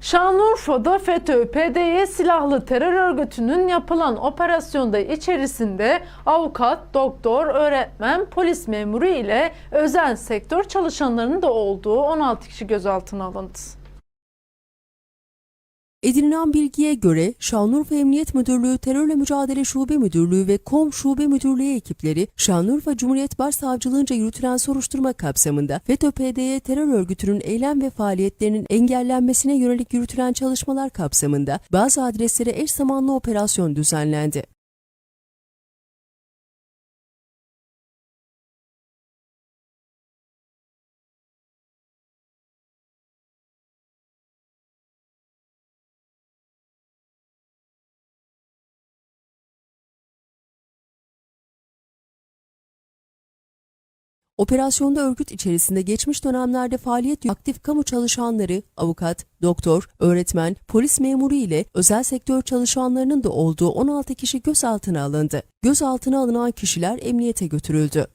Şanlıurfa'da FETÖ, PDY silahlı terör örgütünün yapılan operasyonda içerisinde avukat, doktor, öğretmen, polis memuru ile özel sektör çalışanlarının da olduğu 16 kişi gözaltına alındı. Edinilen bilgiye göre Şanlıurfa Emniyet Müdürlüğü Terörle Mücadele Şube Müdürlüğü ve KOM Şube Müdürlüğü ekipleri Şanlıurfa Cumhuriyet Başsavcılığınca yürütülen soruşturma kapsamında FETÖ-PDY terör örgütünün eylem ve faaliyetlerinin engellenmesine yönelik yürütülen çalışmalar kapsamında bazı adreslere eş zamanlı operasyon düzenlendi. Operasyonda örgüt içerisinde geçmiş dönemlerde faaliyet aktif kamu çalışanları, avukat, doktor, öğretmen, polis memuru ile özel sektör çalışanlarının da olduğu 16 kişi gözaltına alındı. Gözaltına alınan kişiler emniyete götürüldü.